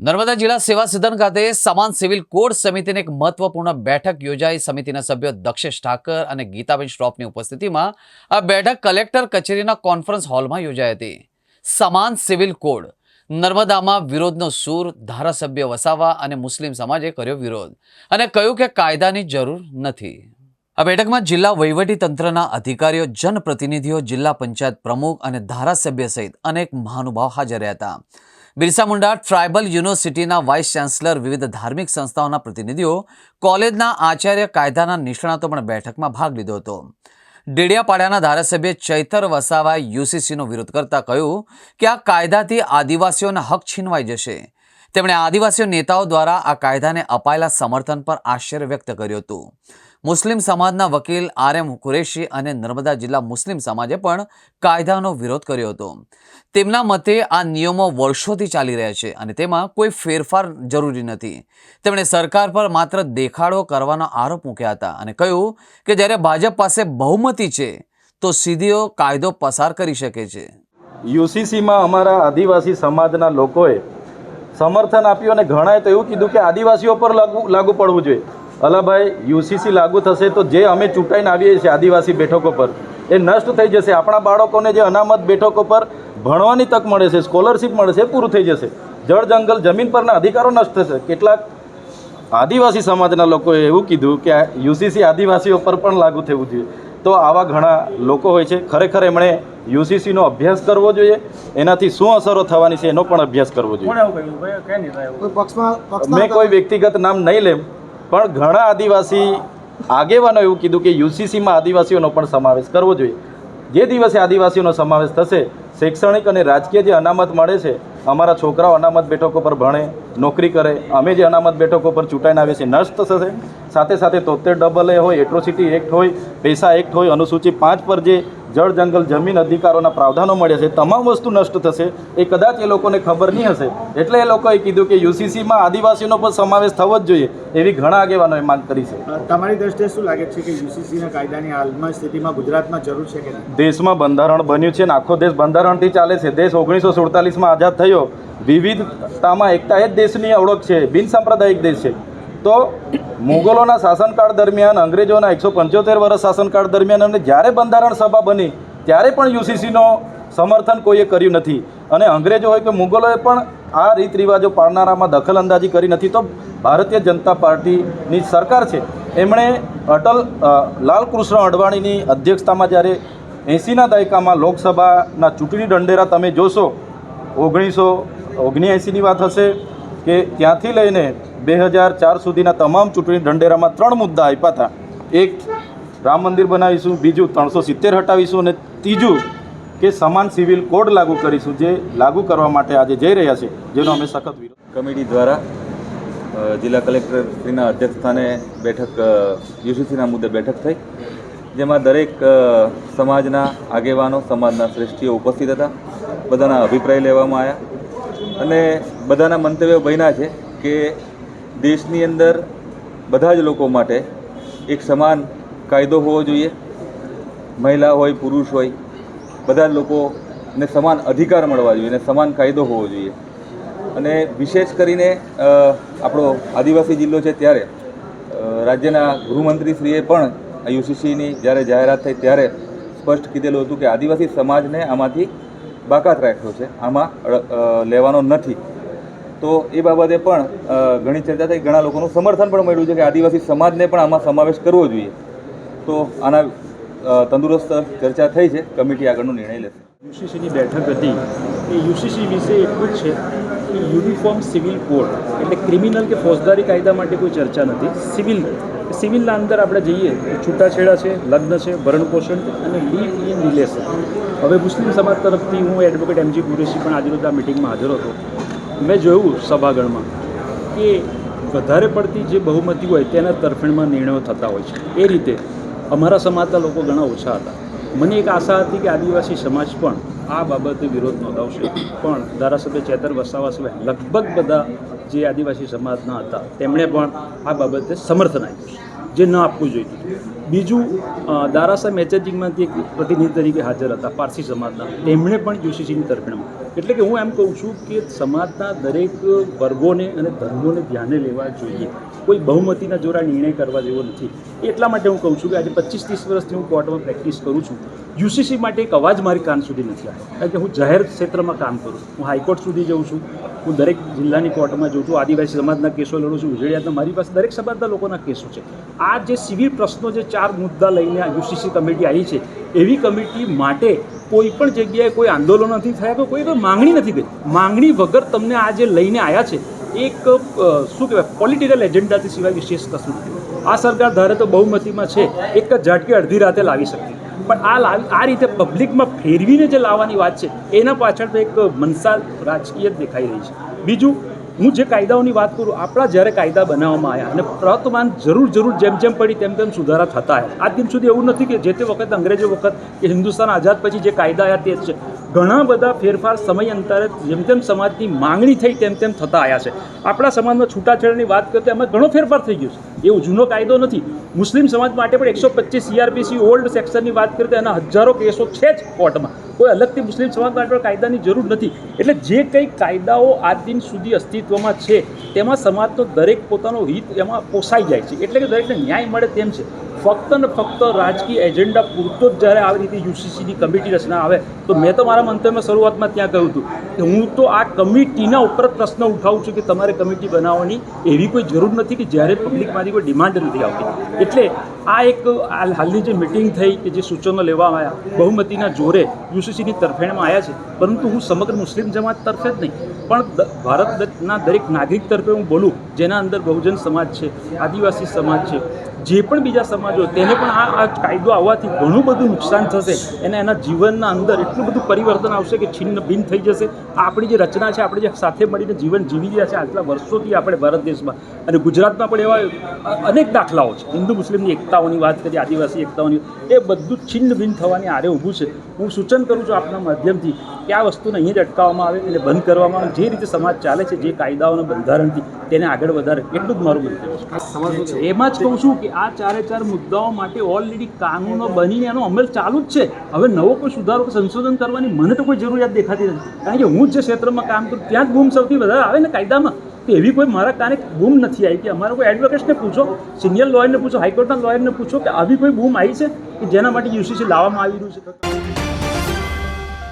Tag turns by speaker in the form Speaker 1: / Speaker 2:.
Speaker 1: નર્મદા જિલ્લા સેવા સદન ખાતે સમાન સિવિલ કોડ સમિતિની એક મહત્વપૂર્ણ બેઠક યોજાઈ. સમિતિના સભ્યો દક્ષેશ ઠાકર અને ગીતાબેન શ્રોફની ઉપસ્થિતિમાં આ બેઠક કલેક્ટર કચેરીના કોન્ફરન્સ હોલમાં યોજાઈ હતી. સમાન સિવિલ કોડ, નર્મદામાં વિરોધનો સૂર, ધારાસભ્ય વસાવા અને મુસ્લિમ સમાજે કર્યો વિરોધ અને કહ્યું કે કાયદાની જરૂર નથી. આ બેઠકમાં જિલ્લા વહીવટી તંત્રના અધિકારીઓ, જનપ્રતિનિધિઓ, જિલ્લા પંચાયત પ્રમુખ અને ધારાસભ્ય સહિત અનેક મહાનુભાવ હાજર રહ્યા હતા. બિરસા મુંડા ટ્રાઇબલ યુનિવર્સિટીના વાઇસ ચાન્સલર વિવિધ ધાર્મિક સંસ્થાઓના પ્રતિનિધિઓ કોલેજના આચાર્ય કાયદાના નિષ્ણાતો પણ બેઠકમાં ભાગ લીધો હતો. ડેડિયાપાડાના ધારાસભ્ય ચૈતર વસાવાએ યુસીસીનો વિરોધ કરતા કહ્યું કે આ કાયદાથી આદિવાસીઓના હક છીનવાઈ જશે. તેમણે આદિવાસીઓ નેતાઓ દ્વારા આ કાયદાને અપાયેલા સમર્થન પર આશ્ચર્ય વ્યક્ત કર્યું હતું. મુસ્લિમ સમાજના વકીલ આર એમ કુરેશી અને નર્મદા જિલ્લા મુસ્લિમ સમાજે પણ કાયદાનો વિરોધ કર્યો હતો. તેમના મતે આ નિયમો વર્ષોથી ચાલી રહ્યા છે અને તેમાં કોઈ ફેરફાર જરૂરી નથી. તેમણે સરકાર પર માત્ર દેખાડો કરવાનો આરોપ મૂક્યા હતા અને કહ્યું કે જ્યારે ભાજપ પાસે બહુમતી છે, તો સીધીઓ કાયદો પસાર કરી શકે છે.
Speaker 2: યુસીસીમાં અમારા આદિવાસી સમાજના લોકોએ સમર્થન આપ્યું અને ઘણાએ તો એવું કીધું કે આદિવાસીઓ પર લાગુ લાગુ પડવું જોઈએ. અલાભાઈ યુસીસી લાગુ થશે તો જે અમે ચૂંટાઈને આવીએ છીએ આદિવાસી બેઠકો પર એ નષ્ટ થઈ જશે. આપણા બાળકોને જે અનામત બેઠકો પર ભણવાની તક મળે છે સ્કોલરશિપ મળે છે એ પૂરું થઈ જશે. જળ જંગલ જમીન પરના અધિકારો નષ્ટ થશે. કેટલાક આદિવાસી સમાજના લોકોએ એવું કીધું કે યુસીસી આદિવાસીઓ પર પણ લાગુ થવું જોઈએ. તો આવા ઘણા લોકો હોય છે. ખરેખર એમણે યુસીસીનો અભ્યાસ કરવો જોઈએ. એનાથી શું અસરો થવાની છે એનો પણ અભ્યાસ કરવો જોઈએ.
Speaker 3: કોણે આવું કહ્યું ભાઈ કયા નેતાએ આવું
Speaker 4: કોઈ પક્ષમાં પક્ષના
Speaker 2: મેં કોઈ વ્યક્તિગત નામ નહીં લેમ. પણ ઘણા આદિવાસી આગેવાનો એવું કીધું કે યુસીસીમાં આદિવાસીઓનો પણ સમાવેશ કરવો જોઈએ. જે દિવસે આદિવાસીઓનો સમાવેશ થશે, શૈક્ષણિક અને રાજકીય જે અનામત મળે છે, અમારા છોકરાઓ અનામત બેઠકો પર ભણે, નોકરી કરે, અમે જે અનામત બેઠકો પર ચૂંટાઈને આવીએ છીએ, નષ્ટ થશે. સાથે સાથે તોતેર ડબલ એ હોય, એટ્રોસિટી એક્ટ હોય, પૈસા એક્ટ હોય અનુસૂચિ પાંચ પર જે જળ જંગલ જમીન અધિકારોના પ્રાવધાનો મળ્યા છે તમામ વસ્તુ નષ્ટ થશે એ કદાચ એ લોકોને ખબર નહીં હશે. એટલે એ લોકોએ કીધું કે યુસીસીમાં આદિવાસીનો પણ સમાવેશ થવો જ જોઈએ એવી ઘણા આગેવાનોએ માંગ કરી છે.
Speaker 3: તમારી દ્રષ્ટિએ શું લાગે છે કે યુસીસીના કાયદાની હાલમાં સ્થિતિમાં ગુજરાતમાં જરૂર છે કે
Speaker 2: દેશમાં બંધારણ બન્યું છે અને આખો દેશ બંધારણથી ચાલે છે. દેશ ઓગણીસો સુડતાલીસમાં આઝાદ થયો. વિવિધતામાં એકતા એ જ દેશની ઓળખ છે બિનસાંપ્રદાયિક દેશ છે. તો મુગલોના શાસનકાળ દરમિયાન, અંગ્રેજોના એકસો પંચોતેર વર્ષ શાસનકાળ દરમિયાન અને જ્યારે બંધારણ સભા બની, ત્યારે પણ યુસીસીનો સમર્થન કોઈએ કર્યું નથી. અને અંગ્રેજો હોય કે મુગલોએ પણ આ રીત રિવાજો પાળનારામાં દખલઅંદાજી કરી નથી, તો ભારતીય જનતા પાર્ટીની સરકાર છે. એમણે અટલ લાલકૃષ્ણ અડવાણીની અધ્યક્ષતામાં જ્યારે એંસીના દાયકામાં લોકસભાના ચૂંટણી દંડેરા તમે જોશો, ઓગણીસો ઓગણ્યાએંસીની વાત હશે કે ત્યાંથી લઈને બે હજાર ચાર સુધીના તમામ ચૂંટણી ઢંઢેરામાં ત્રણ મુદ્દા આપ્યા હતા. એક, રામ મંદિર બનાવીશું. બીજું, ત્રણસો સિત્તેર હટાવીશું. અને ત્રીજું, કે સમાન સિવિલ કોડ લાગુ કરીશું, જે લાગુ કરવા માટે આજે જઈ રહ્યા છે, જેનો અમે સખત વિરોધ
Speaker 5: કમિટી દ્વારા જિલ્લા કલેક્ટરશ્રીના અધ્યક્ષસ્થાને બેઠક યુસીસીના મુદ્દે બેઠક થઈ, જેમાં દરેક સમાજના આગેવાનો, સમાજના શ્રેષ્ઠીઓ ઉપસ્થિત હતા. બધાના અભિપ્રાય લેવામાં આવ્યા. અને બધાના મંતવ્યો બન્યા છે કે દેશની અંદર બધા જ લોકો માટે એક સમાન કાયદો હોવો જોઈએ. મહિલા હોય, પુરુષ હોય, બધા જ લોકોને સમાન અધિકાર મળવા જોઈએ અને સમાન કાયદો હોવો જોઈએ. અને વિશેષ કરીને આપણો આદિવાસી જિલ્લો છે ત્યારે રાજ્યના ગૃહમંત્રીશ્રીએ પણ યુસીસીની જ્યારે જાહેરાત થઈ ત્યારે સ્પષ્ટ કીધેલું હતું કે આદિવાસી સમાજને આમાંથી બાકાત રાખ્યો છે. આમાં લેવાનો નથી. તો એ બાબતે પણ ઘણી ચર્ચા થઈ. ઘણા લોકોનું સમર્થન પણ મળ્યું છે કે આદિવાસી સમાજને પણ આમાં સમાવેશ કરવો જોઈએ. તો આના તંદુરસ્ત ચર્ચા થઈ છે. કમિટી આગળનો નિર્ણય લેશે.
Speaker 6: યુસીસીની બેઠક હતી. એ યુસીસી વિશે એટલું જ છે. યુનિફોર્મ સિવિલ કોડ એટલે ક્રિમિનલ કે ફોજદારી કાયદા માટે કોઈ ચર્ચા નથી. સિવિલ સિવિલના અંદર આપણે જઈએ તો છૂટાછેડા છે, લગ્ન છે ભરણપોષણ અને લીવ ઇન રિલેશન. હવે મુસ્લિમ સમાજ તરફથી હું એડવોકેટ એમજી કુરેશી પણ આજે આ મિટિંગમાં હાજર હતો. મેં જોયું સભાગણમાં કે વધારે પડતી જે બહુમતી હોય તેના તરફેણમાં નિર્ણયો થતા હોય છે. એ રીતે અમારા સમાજના લોકો ઘણા ઓછા હતા. મને એક આશા હતી કે આદિવાસી સમાજ પણ આ બાબતે વિરોધ નોંધાવશે. પણ ધારાસભ્ય ચેતર વસાવા સિવાય લગભગ બધા જે આદિવાસી સમાજના હતા, તેમણે પણ આ બાબતે સમર્થન આપ્યું જે ન આપવું જોઈએ. બીજું દારાસા મેસેજિંગમાંથી એક પ્રતિનિધિ તરીકે હાજર હતા પારસી સમાજના. તેમણે પણ યુસીસીની તરફેણમાં એટલે કે હું એમ કહું છું કે સમાજના દરેક વર્ગોને અને ધર્મોને ધ્યાને લેવા જોઈએ. કોઈ બહુમતીના જોરા નિર્ણય કરવા જેવો નથી. એટલા માટે હું કહું છું કે આજે પચીસ ત્રીસ વર્ષથી હું કોર્ટમાં પ્રેક્ટિસ કરું છું. યુસીસી માટે એક અવાજ મારી કાન સુધી નથી આવ્યો. કારણ કે હું જાહેર ક્ષેત્રમાં કામ કરું હું હાઈકોર્ટ સુધી જઉં છું. હું દરેક જિલ્લાની કોર્ટમાં જઉં છું. આદિવાસી સમાજના કેસો લડું છું. ઉજળિયાતના મારી પાસે દરેક સમાજના લોકોના કેસો છે. આ જે સિવિલ પ્રશ્નો જે ચાર મુદ્દા લઈને આ યુસીસી કમિટી આવી છે, એવી કમિટી માટે કોઈ પણ જગ્યાએ કોઈ આંદોલન નથી થયા કે કોઈ માંગણી નથી કરી. માંગણી વગર તમને આ જે લઈને આવ્યા છે, એક શું કહેવાય પોલિટિકલ એજન્ડાથી સિવાય વિશેષ કશું નથી. આ સરકાર ધારે તો બહુમતીમાં છે, એક જ ઝાટકે અડધી રાતે લાવી શકતી પણ આ લાવી, આ રીતે પબ્લિકમાં ફેરવીને જે લાવવાની વાત છે, એના પાછળ તો એક મનસા રાજકીય દેખાઈ રહી છે. બીજું હું જે કાયદાઓની વાત કરું, આપણા જ્યારે કાયદા બનાવવામાં આવ્યા અને પ્રવર્તમાન જરૂર જરૂર જેમ જેમ પડી તેમ તેમ સુધારા થતા આવ્યા. આજ દિન સુધી એવું નથી કે જે તે વખત અંગ્રેજો વખત કે હિન્દુસ્તાન આઝાદ પછી જે કાયદા આવ્યા તે જ છે. ઘણા બધા ફેરફાર સમય અંતરે જેમ તેમ સમાજની માંગણી થઈ તેમ તેમ થતા આવ્યા છે. આપણા સમાજમાં છૂટાછેડાની વાત કરતા એમાં ઘણો ફેરફાર થઈ ગયો છે. એવું જૂનો કાયદો નથી. મુસ્લિમ સમાજ માટે પણ એકસો પચીસ સીઆરપીસી ઓલ્ડ સેક્શનની વાત કરીએ એના હજારો કેસો છે જ કોર્ટમાં. કોઈ અલગથી મુસ્લિમ સમાજ માટે કાયદાની જરૂર નથી. એટલે જે કંઈ કાયદાઓ આજ દિન સુધી અસ્તિત્વમાં છે, તેમાં સમાજનો દરેક પોતાનો હિત એમાં પોસાઈ જાય છે. એટલે કે દરેકને ન્યાય મળે તેમ છે. ફક્ત ને ફક્ત રાજકીય એજન્ડા પૂરતો જ જ્યારે આવી રીતે યુસીસીની કમિટી રચના આવે, તો મેં તો મારા મંતવ્યમાં શરૂઆતમાં ત્યાં કહ્યું હતું કે હું તો આ કમિટીના ઉપર જ પ્રશ્ન ઉઠાવું છું કે તમારે કમિટી બનાવવાની એવી કોઈ જરૂર નથી કે જ્યારે પબ્લિકમાંથી કોઈ ડિમાન્ડ નથી આવતી. એટલે આ એક હાલ- હાલની જે મિટિંગ થઈ કે જે સૂચનો લેવામાં આવ્યા, બહુમતીના જોરે યુસીસીની તરફેણમાં આવ્યા છે. પરંતુ હું સમગ્ર મુસ્લિમ જમાત તરફે જ નહીં, પણ ભારતના દરેક નાગરિક તરફે હું બોલું, જેના અંદર બહુજન સમાજ છે, આદિવાસી સમાજ છે, જે પણ બીજા સમાજો તેને પણ આ આ કાયદો આવવાથી ઘણું બધું નુકસાન થશે અને એના જીવનના અંદર એટલું બધું પરિવર્તન આવશે કે છિન્ન ભિન્ન થઈ જશે. આપણી જે રચના છે, આપણે જે સાથે મળીને જીવન જીવી રહ્યા છે, આટલા વર્ષોથી આપણે ભારત દેશમાં અને ગુજરાતમાં પણ એવા અનેક દાખલાઓ છે. હિન્દુ મુસ્લિમની એકતાઓની વાત કરી આદિવાસી એકતાઓની એ બધું છિન્ન ભિન્ન થવાની આરે ઊભું છે. હું સૂચન કરું છું આપના માધ્યમથી કે આ વસ્તુને અહીં જ અટકાવવામાં આવે એટલે બંધ કરવામાં આવે. જે રીતે સમાજ ચાલે છે જે કાયદાઓના બંધારણથી તેને આગળ વધારે એટલું જ મારું મંતવ્ય છે. એમાં જ કહું છું કે આ ચારે ચાર મુદ્દાઓ માટે ઓલરેડી કાનૂનો બનીને એનો અમલ ચાલુ જ છે. હવે નવો કોઈ સુધારો કે સંશોધન કરવાની મને તો કોઈ જરૂરિયાત દેખાતી નથી. કારણ કે હું જ જે ક્ષેત્રમાં કામ કરું ત્યાં જ બૂમ સૌથી વધારે આવે ને કાયદામાં. તો એવી કોઈ મારા કાને બૂમ નથી આવી કે અમારા કોઈ એડવોકેટ્સને પૂછો સિનિયર લોયરને પૂછો હાઈકોર્ટના લોયરને પૂછો કે આવી કોઈ બૂમ આવી છે કે જેના માટે યુસીસી લાવવામાં આવી રહ્યું છે?